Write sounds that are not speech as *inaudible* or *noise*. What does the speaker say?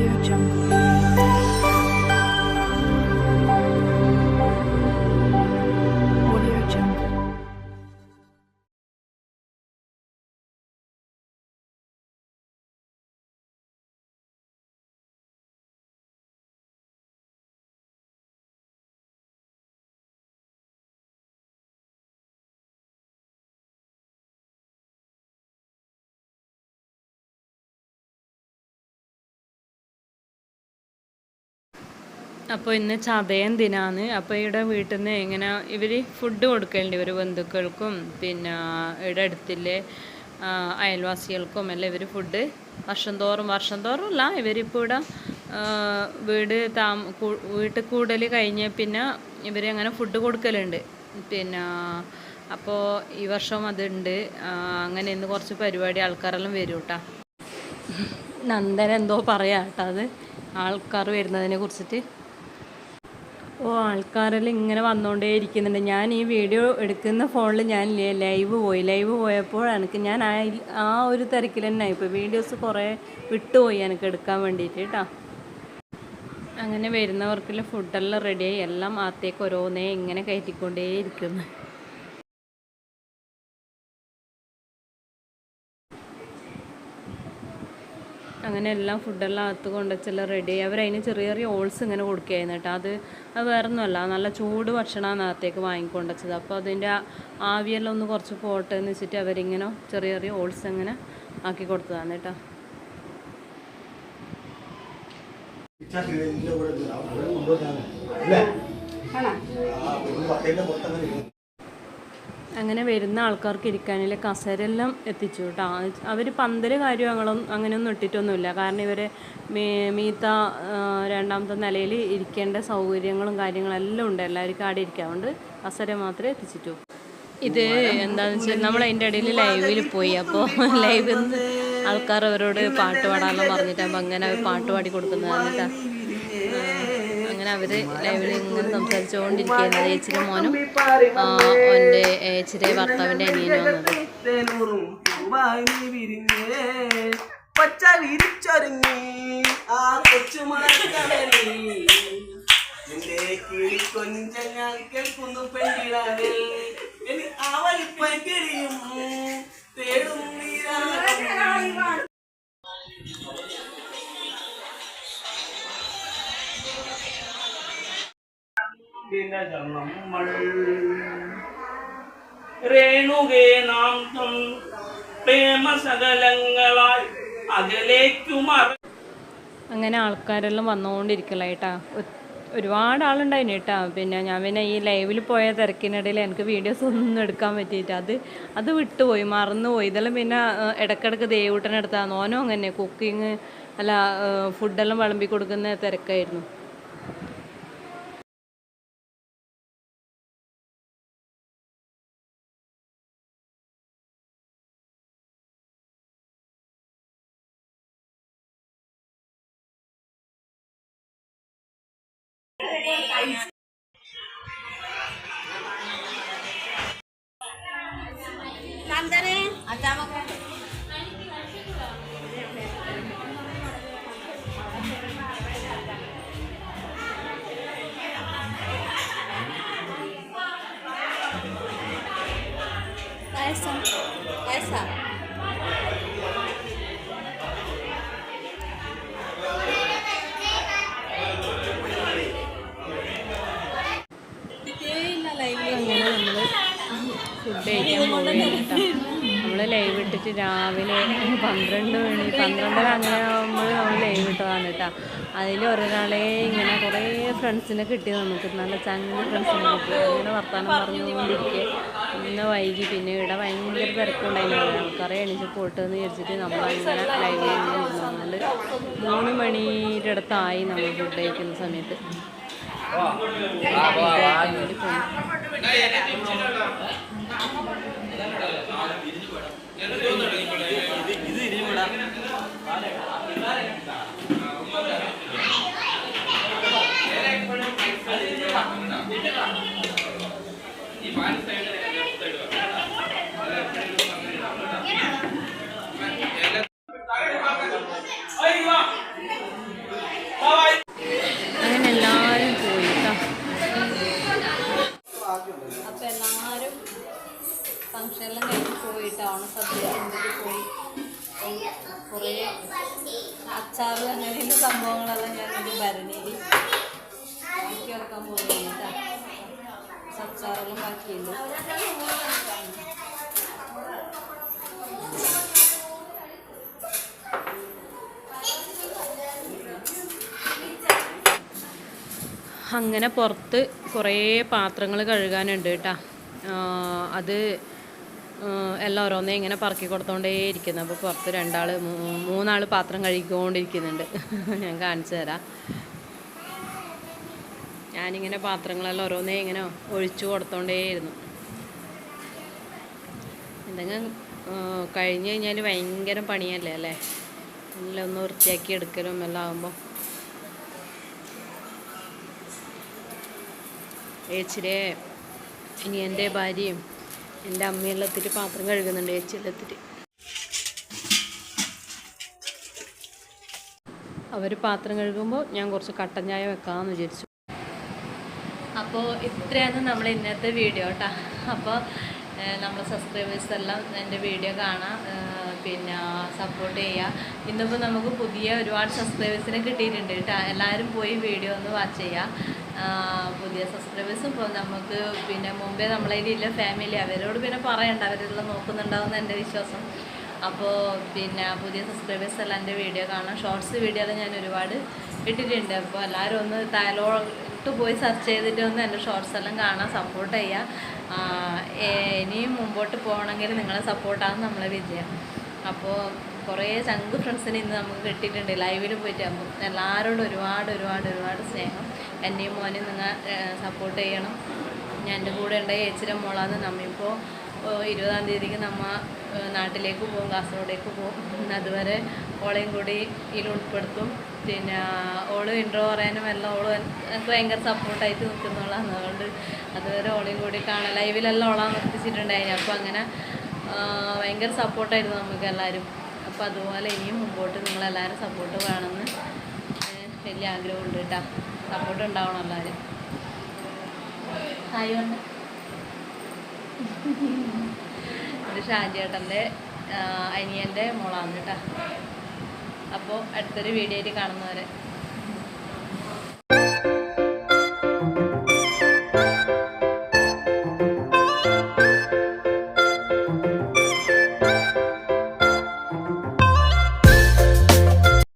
别珍。അപ്പോൾ ഇന്ന് ചതയം ദിനാണ് അപ്പോൾ ഇവിടെ വീട്ടിൽ നിന്ന് ഇങ്ങനെ ഇവർ ഫുഡ് കൊടുക്കേണ്ടി ഇവർ ബന്ധുക്കൾക്കും പിന്നെ ഇവിടെ അടുത്തില്ലേ അയൽവാസികൾക്കും എല്ലാം ഇവർ ഫുഡ് വർഷം തോറും വർഷം തോറും അല്ല ഇവരിപ്പോൾ ഇവിടെ വീട് താമ വീട്ടിൽ കൂടൽ കഴിഞ്ഞ് പിന്നെ ഇവർ അങ്ങനെ ഫുഡ് കൊടുക്കലുണ്ട്. പിന്നെ അപ്പോൾ ഈ വർഷം അതുണ്ട്. അങ്ങനെ ഇന്ന് കുറച്ച് പരിപാടി ആൾക്കാരെല്ലാം വരും കേട്ടോ നന്ദൻ എന്തോ പറയാം കേട്ടോ അത്. ആൾക്കാർ വരുന്നതിനെ കുറിച്ചിട്ട്. ഓ ആൾക്കാരെല്ലാം ഇങ്ങനെ വന്നുകൊണ്ടേ ഇരിക്കുന്നുണ്ട്. ഞാൻ ഈ വീഡിയോ എടുക്കുന്ന ഫോണിൽ ഞാൻ ലൈവ് പോയി. ലൈവ് പോയപ്പോൾ എനിക്ക് ഞാൻ ആ ഒരു തിരക്കിൽ തന്നെ ഇപ്പോൾ വീഡിയോസ് കുറേ വിട്ടുപോയി എനിക്ക് എടുക്കാൻ വേണ്ടിയിട്ട് കേട്ടോ അങ്ങനെ വരുന്നവർക്കുള്ള ഫുഡെല്ലാം റെഡിയായി എല്ലാം ആത്തേക്ക് ഓരോന്നേ ഇങ്ങനെ കയറ്റിക്കൊണ്ടേ ഇരിക്കുന്നു. അങ്ങനെ എല്ലാം ഫുഡെല്ലാം അകത്ത് കൊണ്ടുവച്ചെല്ലാം റെഡി ആയി. അവരതിന് ചെറിയ ചെറിയ ഓൾസ് ഇങ്ങനെ കൊടുക്കുകയായിരുന്നു കേട്ടോ. അത് അത് വേറൊന്നുമല്ല. നല്ല ചൂട് ഭക്ഷണമാണ് അകത്തേക്ക് വാങ്ങിക്കൊണ്ടുവച്ചത്. അപ്പോൾ അതിന്റെ ആ ആവിയെല്ലാം ഒന്ന് കുറച്ച് പോട്ടെ എന്ന് വെച്ചിട്ട് അവരിങ്ങനെ ചെറിയ ചെറിയ ഓൾസ് അങ്ങനെ ആക്കി കൊടുത്തതാണ് കേട്ടോ. ഇച്ചാക്ക് അങ്ങനെ വരുന്ന ആൾക്കാർക്ക് ഇരിക്കാനുള്ള കസരെല്ലാം എത്തിച്ചു കേട്ടോ. അവർ പന്തൽ കാര്യങ്ങളും അങ്ങനെയൊന്നും ഇട്ടിട്ടൊന്നുമില്ല. കാരണം ഇവർ മീത്ത രണ്ടാമത്തെ നിലയിൽ ഇരിക്കേണ്ട സൗകര്യങ്ങളും കാര്യങ്ങളും എല്ലാം ഉണ്ട്. എല്ലാവർക്കും അവിടെ ഇരിക്കാറുണ്ട് കസര മാത്രമേ എത്തിച്ചിട്ടു. ഇത് എന്താണെന്ന് വെച്ചാൽ നമ്മൾ അതിന്റെ ഇടയിൽ ലൈവിൽ പോയി. അപ്പോൾ ലൈവിൽ നിന്ന് ആൾക്കാർ അവരോട് പാട്ട് പാടാനെല്ലാം പറഞ്ഞിട്ട് അപ്പം അങ്ങനെ പാട്ട് പാടി കൊടുക്കുന്നതാണ് കേട്ടോ. അവർ ലൈവിൽ ഇങ്ങനെ സംസാരിച്ചുകൊണ്ടിരിക്കുന്നത് ചേച്ചിയുടെ മോനും എന്റെ ചേച്ചിയുടെ ഭർത്താവിന്റെ അനിയനും പച്ച വിരിച്ചൊരുങ്ങി ആ കൊച്ചു നീരാ നമ്മൾ രേണുകേ നാം തം പ്രേമ സകലങ്ങളായി അകലേക്കുമറ അങ്ങനെ ആൾക്കാരെല്ലാം വന്നുകൊണ്ടിരിക്കലായിട്ടാ. ഒരുപാട് ആളുണ്ടായിന് കേട്ടോ പിന്നെ ഞാൻ പിന്നെ ഈ ലൈവിൽ പോയ തിരക്കിനിടയിൽ എനിക്ക് വീഡിയോസ് ഒന്നും എടുക്കാൻ പറ്റിയിട്ട് അത് അത് വിട്ടുപോയി മറന്നുപോയി. ഇതെല്ലാം പിന്നെ ഇടക്കിടക്ക് ദേവൂട്ടനെടുത്താന്ന് ഓനോ അങ്ങനെ കുക്കിങ് അല്ല ഫുഡെല്ലാം വിളമ്പി കൊടുക്കുന്ന തിരക്കായിരുന്നു. 알지? 남자는 안 짜먹어. ഇട്ടിട്ട് രാവിലെ പന്ത്രണ്ട് മണി പന്ത്രണ്ടര അങ്ങനെ ആകുമ്പോൾ നമ്മൾ ലൈവ് ഇട്ടതാണ് കേട്ടോ. അതിൽ ഒരാളെ ഇങ്ങനെ കുറേ ഫ്രണ്ട്സിനെ കിട്ടി നമുക്ക് നല്ല ചങ്ങ ഫ്രണ്ട്സിനെ കിട്ടി. അങ്ങനെ വർത്തമാനം പറഞ്ഞുകൊണ്ടിരിക്കെ. ഇന്ന് വൈകി. പിന്നെ ഇവിടെ ഭയങ്കര തിരക്കുണ്ടായിരുന്നു ആൾക്കാരെ എണീച്ച് പോട്ട് എന്ന് വിചാരിച്ചിട്ട് നമ്മളങ്ങനെ ലൈവ് ഇരുന്നുകൊണ്ട് മൂന്ന് മണിയുടെ അടുത്തായി നമ്മൾ ഫുഡ് കഴിക്കുന്ന സമയത്ത്. ഈ പാൻ അച്ചാറ് അങ്ങനെയുള്ള സംഭവങ്ങളെല്ലാം ഞാനൊരു ഭരണിയിൽ ആക്കി വെക്കാൻ പോകുന്നു അച്ചാറെല്ലാം ബാക്കിയുണ്ട്. അങ്ങനെ പുറത്ത് കുറേ പാത്രങ്ങൾ കഴുകാനുണ്ട് കേട്ടോ. അത് എല്ലാം ഓരോന്നേ ഇങ്ങനെ പറക്കി കൊടുത്തോണ്ടേ ഇരിക്കുന്നു. അപ്പോൾ പുറത്ത് രണ്ടാൾ മൂന്നാൾ പാത്രം കഴിക്കൊണ്ടിരിക്കുന്നുണ്ട് *laughs* ഞാൻ കാണിച്ചു തരാം. ഞാനിങ്ങനെ പാത്രങ്ങളെല്ലാം ഓരോന്നേ ഇങ്ങനെ ഒഴിച്ചു കൊടുത്തോണ്ടേയിരുന്നു എന്തെങ്കിലും കഴിഞ്ഞ് കഴിഞ്ഞാൽ ഭയങ്കര പണിയല്ലേ അല്ലേ? എല്ലാം ഒന്ന് വൃത്തിയാക്കി എടുക്കലും എല്ലാം ആകുമ്പോൾ ഏച്ചിരെ ഇനി എന്റെ ഭാര്യയും എന്റെ അമ്മയെല്ലാം എത്തിയിട്ട് പാത്രം കഴുകുന്നുണ്ട് ഏച്ചിയെല്ലാം എത്തിയിട്ട് അവർ പാത്രം കഴുകുമ്പോൾ ഞാൻ കുറച്ച് കട്ടൻ ചായ വെക്കാമെന്ന് വിചാരിച്ചു. അപ്പോൾ ഇത്രയാണ് നമ്മൾ ഇന്നത്തെ വീഡിയോ കേട്ടോ. അപ്പോൾ നമ്മളെ സബ്സ്ക്രൈബേഴ്സ് എല്ലാം എന്റെ വീഡിയോ കാണാം. പിന്നെ സപ്പോർട്ട് ചെയ്യുക. ഇന്നിപ്പോൾ നമുക്ക് പുതിയ ഒരുപാട് സബ്സ്ക്രൈബേഴ്സിനെ കിട്ടിയിട്ടുണ്ട് കേട്ടോ. എല്ലാവരും പോയി വീഡിയോ ഒന്ന് വാച്ച് ചെയ്യുക. പുതിയ സബ്സ്ക്രൈബേഴ്സും ഇപ്പോൾ നമുക്ക് പിന്നെ മുമ്പേ നമ്മളതിലില്ല ഫാമിലി അവരോട് പിന്നെ പറയണ്ട. അവരെല്ലാം നോക്കുന്നുണ്ടാവുന്ന എന്റെ വിശ്വാസം. അപ്പോൾ പിന്നെ പുതിയ സബ്സ്ക്രൈബേഴ്സ് എല്ലാം എന്റെ വീഡിയോ കാണാം ഷോർട്സ് വീഡിയോ എല്ലാം ഞാൻ ഒരുപാട് ഇട്ടിട്ടുണ്ട്. അപ്പോൾ എല്ലാവരും ഒന്ന് താലോട്ട് പോയി സെർച്ച് ചെയ്തിട്ട് ഒന്ന് എന്റെ ഷോർട്സ് എല്ലാം കാണാൻ സപ്പോർട്ട് ചെയ്യുക ഇനിയും മുമ്പോട്ട് പോകണമെങ്കിൽ നിങ്ങളെ സപ്പോർട്ടാണ് നമ്മളെ വിജയം. അപ്പോൾ കുറേ ചങ്ക് ഫ്രണ്ട്സിന് ഇന്ന് നമുക്ക് കിട്ടിയിട്ടുണ്ട്. ലൈവിൽ പോയിട്ട് എല്ലാവരോടും ഒരുപാട് ഒരുപാട് ഒരുപാട് സ്നേഹം. എന്നെയും മോനെയും നിങ്ങൾ സപ്പോർട്ട് ചെയ്യണം. ഞാൻ എന്റെ കൂടെ ഉണ്ടായ ഏച്ചിരം മോളാന്ന് നമ്മിപ്പോൾ ഇരുപതാം തീയതിക്ക് നമ്മ നാട്ടിലേക്ക് പോകും കാസർഗോഡേക്ക് പോകും അതുവരെ ഓളെയും കൂടി ഇതിൽ ഉൾപ്പെടുത്തും. പിന്നെ ഓൾ ഇൻട്രോ പറയാനും എല്ലാം ഓൾ എനിക്ക് ഭയങ്കര സപ്പോർട്ടായിട്ട് നിൽക്കുന്നോളാണ് അതുകൊണ്ട് അതുവരെ ഓളെയും കൂടി കാണാൻ ലൈവിലെല്ലാം ഓളാൻ നിർത്തിച്ചിട്ടുണ്ടായിരുന്നു അപ്പോൾ അങ്ങനെ ഭയങ്കര സപ്പോർട്ടായിരുന്നു നമുക്ക് എല്ലാവരും അപ്പോൾ അതുപോലെ ഇനിയും മുമ്പോട്ട് നിങ്ങളെല്ലാവരും സപ്പോർട്ട് വേണമെന്ന് വലിയ ആഗ്രഹമുണ്ട് കേട്ടോ. സപ്പോർട്ട് ഉണ്ടാവണം എല്ലാവരും. ഹായ് ഉണ്ട് ഇത് ഷാജേട്ടന്റെ അനിയന്റെ മോളാണ് കേട്ടോ. അപ്പോൾ അടുത്തൊരു വീഡിയോ ആയിട്ട് കാണുന്നവരെ.